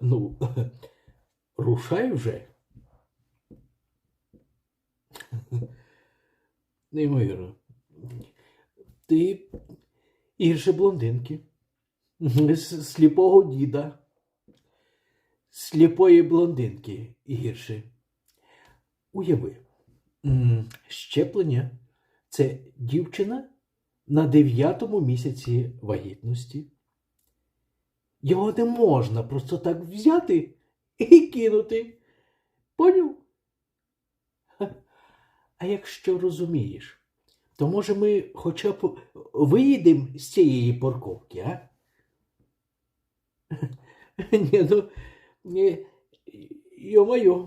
Ну, рушай вже. Неймовірно. Ти гірше блондинки. Сліпого діда. Сліпої блондинки гірше. Уяви, щеплення це дівчина на дев'ятому місяці вагітності. Його не можна просто так взяти і кинути. Поняв? А якщо розумієш, то може ми хоча б виїдемо з цієї парковки, а? Ні, ну, йо-моє.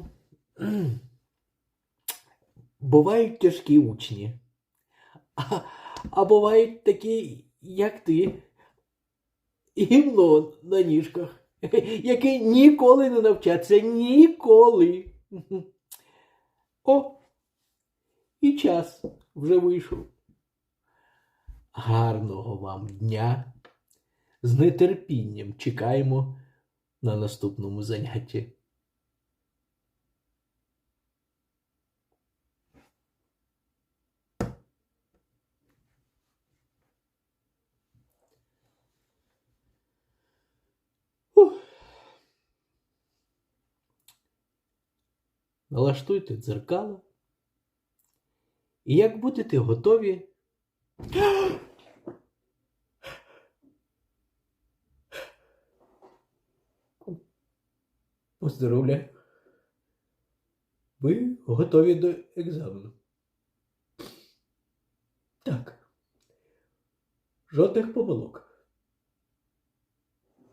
Бувають тяжкі учні, а, а бувають такі, як ти, гімно на ніжках, який ніколи не навчаться, ніколи. О, і час вже вийшов. Гарного вам дня. З нетерпінням чекаємо на наступному занятті. Налаштуйте дзеркало. І як будете готові. Поздоровляю. Ви готові до екзамену. Так. Жодних помилок.